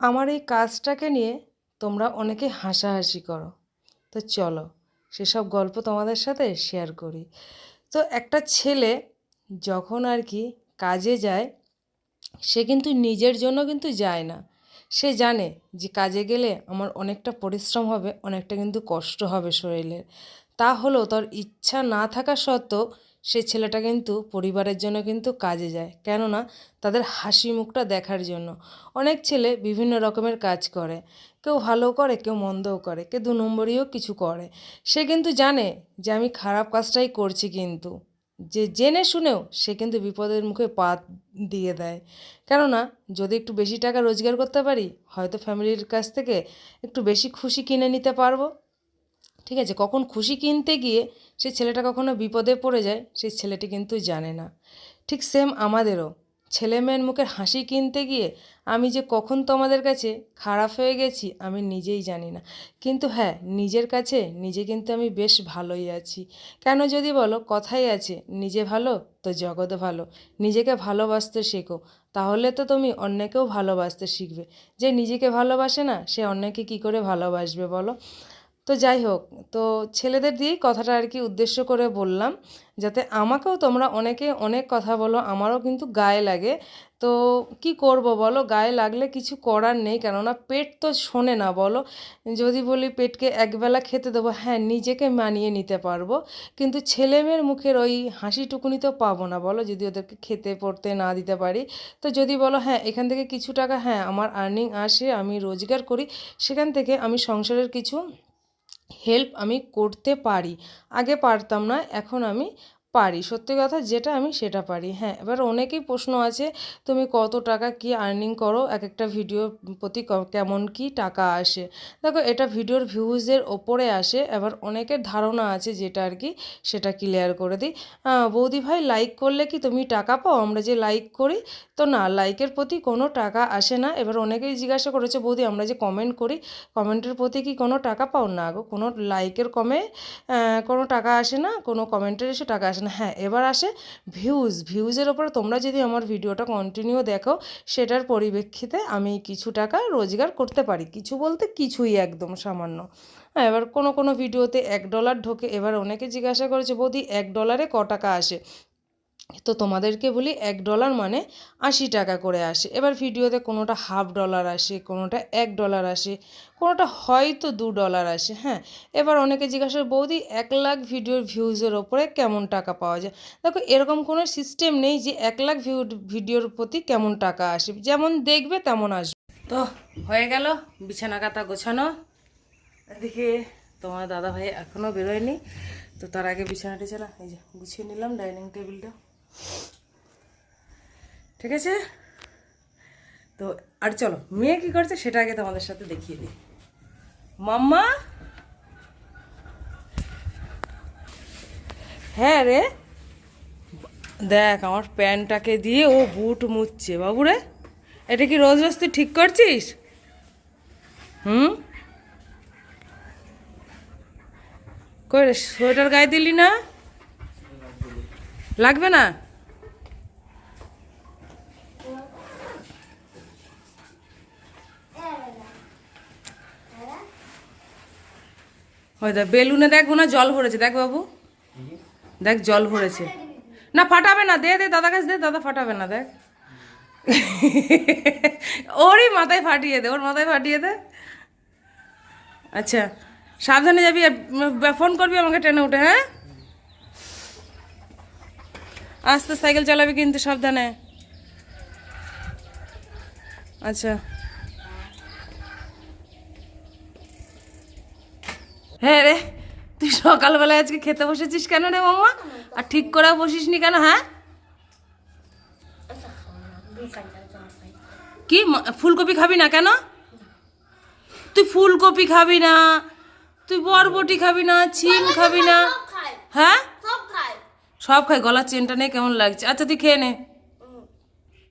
আমার এই কাজটাকে নিয়ে তোমরা অনেকে হাসাহাসি করো। তো চলো, সেসব গল্প তোমাদের সাথে শেয়ার করি। তো একটা ছেলে যখন আর কি কাজে যায়, সে কিন্তু নিজের জন্য কিন্তু যায় না। সে জানে যে কাজে গেলে আমার অনেকটা পরিশ্রম হবে, অনেকটা কিন্তু কষ্ট হবে শরীরের। তা হলেও তার ইচ্ছা না থাকা সত্ত্বেও সে ছেলেটা কিন্তু পরিবারের জন্য কিন্তু কাজে যায়। কেননা তাদের হাসি মুখটা দেখার জন্য। অনেক ছেলে বিভিন্ন রকমের কাজ করে। কেউ ভালো করে, কেউ মন্দও করে, কেউ দু নম্বরীও কিছু করে। সে কিন্তু জানে যে আমি খারাপ কাজটাই করছি কিন্তু। যে জেনে শুনেও সে কিন্তু বিপদের মুখে পা দিয়ে দেয়। কেননা যদি একটু বেশি টাকা রোজগার করতে পারি, হয়তো ফ্যামিলির কাছ থেকে একটু বেশি খুশি কিনে নিতে পারব। ঠিক আছে? কখন খুশি কিনতে গিয়ে সেই ছেলেটা কখনো বিপদে পড়ে যায়, সেই ছেলেটি কিন্তু জানে না। ঠিক সেম আমাদেরও। ছেলে মেয়ের মুখের হাসি কিনতে গিয়ে আমি যে কখন তোমাদের কাছে খারাপ হয়ে গেছি, আমি নিজেই জানি না। কিন্তু হ্যাঁ নিজের কাছে নিজে কিন্তু আমি বেশ ভালোই আছি। কেন যদি বলো, কথাই আছে, নিজে ভালো তো জগৎ ভালো। নিজেকে ভালোবাসতে শেখো। তাহলে তো তুমি অন্যকেও ভালোবাসতে শিখবে। যে নিজেকে ভালোবাসে না, সে অন্যকে কী করে ভালোবাসবে বলো? তো যাই হোক, তো ছেলেদের দিয়েই কথাটা আর কি উদ্দেশ্য করে বললাম, যাতে আমাকেও তোমরা অনেকে অনেক কথা বলো, আমারও কিন্তু গায়ে লাগে। তো কি করব বলো, গায়ে লাগলে কিছু করার নেই, কেননা পেট তো শোনে না বলো। যদি বলি পেটকে একবেলা খেতে দেবো হ্যাঁ নিজেকে মানিয়ে নিতে পারব, কিন্তু ছেলে মেয়ের মুখের ওই হাসিটুকুনি তো পাবো না বলো, যদি ওদেরকে খেতে, পড়তে না দিতে পারি। তো যদি বলো হ্যাঁ এখান থেকে কিছু টাকা হ্যাঁ আমার আর্নিং আসে, আমি রোজগার করি, সেখান থেকে আমি সংসারের কিছু হেল্প আমি করতে পারি। আগে পারতাম না এখন আমি পারি। সত্যি কথা যেটা আমি সেটা পারি। হ্যাঁ এবার অনেকেই প্রশ্ন আছে, তুমি কত টাকা কি আর্নিং করো? এক একটা ভিডিওর প্রতি কেমন কি টাকা আসে? দেখো, এটা ভিডিওর ভিউজের ওপরে আসে। এবার অনেকের ধারণা আছে যেটা আর কি, সেটা ক্লিয়ার করে দিই। বৌদি ভাই লাইক করলে কি তুমি টাকা পাও? আমরা যে লাইক করি, তো না লাইকের প্রতি কোনো টাকা আসে না। এবার অনেকেই জিজ্ঞাসা করেছে, বৌদি, আমরা যে কমেন্ট করি কমেন্টের প্রতি কি কোনো টাকা পাও? না গো, কোনো লাইকের কমে কোনো টাকা আসে না, কোনো কমেন্টের এসে টাকা আসে না। হ্যাঁ এবার আসে ভিউজ ভিউজের ওপর তোমরা যদি আমার ভিডিওটা কন্টিনিউ দেখো, সেটার পরিপ্রেক্ষিতে আমি কিছু টাকা রোজগার করতে পারি। কিছু বলতে কিছুই একদম সামান্য। হ্যাঁ এবার কোনো কোনো ভিডিওতে এক ডলার ঢোকে। এবার অনেকে জিজ্ঞাসা করেছে, বৌদি, এক ডলারে ক টাকা আসে? তো তোমাদেরকে বলি এক ডলার মানে আশি টাকা করে আসে। এবার ভিডিওতে কোনোটা হাফ ডলার আসে, কোনোটা এক ডলার আসে, কোনোটা হয়তো দু ডলার আসে হ্যাঁ? এবার অনেকে জিজ্ঞাসা বৌদি, এক লাখ ভিডিওর ভিউজের ওপরে কেমন টাকা পাওয়া যায়? দেখো, এরকম কোনো সিস্টেম নেই যে এক লাখ ভিউ ভিডিওর প্রতি কেমন টাকা আসে। যেমন দেখবে তেমন আসবে। তো হয়ে গেল বিছানা কাতা গোছানো। এদিকে তোমার দাদা ভাই এখনও বেরোয়নি, তো তার আগে বিছানা টিছানা এই যে গুছিয়ে নিলাম ডাইনিং টেবিলটা। ঠিক আছে? তো, আর চলো, মেয়ে কি করছে সেটা আগে তোমাদের সাথে দেখিয়ে দিই। মাম্মা? হ্যাঁ রে। দেখ, আমার প্যান্টটাকে দিয়ে ও বুট মুচ্ছে। বাবু রে, এটা কি রোজ রোজ তুই ঠিক করছিস? হুম? কই রে, সোয়েটার গায়ে দিলি না? লাগবে না? ওই দেখ, বেলুনে দেখ না জল ভরেছে, দেখ বাবু। দেখ, জল ভরেছে। না, ফাটাবে না, দে দে দাদা কাছে দে, দাদা ফাটাবে না, দেখ। ওরই মাথায় ফাটিয়ে দে, ওর মাথায় ফাটিয়ে দে। আচ্ছা সাবধানে যাবি ফোন করবি আমাকে ট্রেনে উঠে হ্যাঁ? আস্তে সাইকেল চালাবি কিন্তু সাবধানে। আচ্ছা। হ্যাঁ রে তুই সকালবেলায় আজকে খেতে বসেছিস কেন রে মাম্মা? আর ঠিক করে বসিস নি কেন হ্যাঁ? কি ফুলকপি খাবি না কেন? তুই ফুলকপি খাবি না তুই বরবটি খাবি না ছিম খাবি না। হ্যাঁ? সব সব খাই গলার চেনটা নেই কেমন লাগছে। আচ্ছা তুই খেয়ে নে।